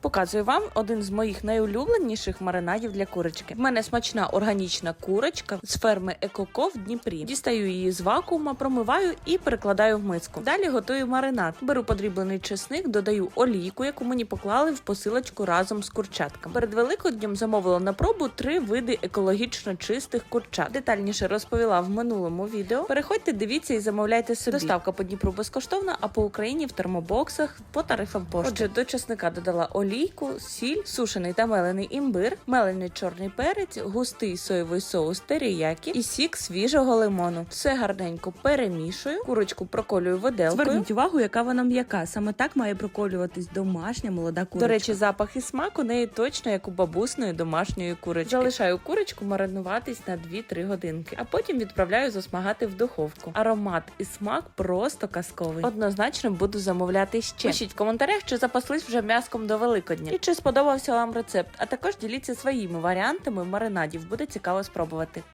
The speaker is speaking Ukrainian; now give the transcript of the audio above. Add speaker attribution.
Speaker 1: Показую вам один з моїх найулюбленіших маринадів для курочки. В мене смачна органічна курочка з ферми Екоко в Дніпрі. Дістаю її з вакуума, промиваю і перекладаю в миску. Далі готую маринад. Беру подріблений чесник, додаю олійку, яку мені поклали в посилочку разом з курчатками. Перед великоднем замовила на пробу три види екологічно чистих курчат. Детальніше розповіла в минулому відео. Переходьте, дивіться і замовляйте собі. Доставка по Дніпру безкоштовна, а по Україні в термобоксах по тарифам пошти. Отже, до чесника додала олійку, сіль, сушений та мелений імбир, мелений чорний перець, густий соєвий соус теріякі і сік свіжого лимону. Все гарненько перемішую, курочку проколюю виделкою.
Speaker 2: Зверніть увагу, яка вона м'яка. Саме так має проколюватись домашня молода курочка.
Speaker 1: До речі, запах і смак у неї точно як у бабусної домашньої курочки. Залишаю курочку маринуватись на 2-3 годинки, а потім відправляю засмагати в духовку. Аромат і смак просто казковий. Однозначно буду замовляти ще. Пишіть в коментарях, чи запаслись вже м'яском до Великодня і чи сподобався вам рецепт. А також діліться своїми варіантами маринадів. Буде цікаво спробувати.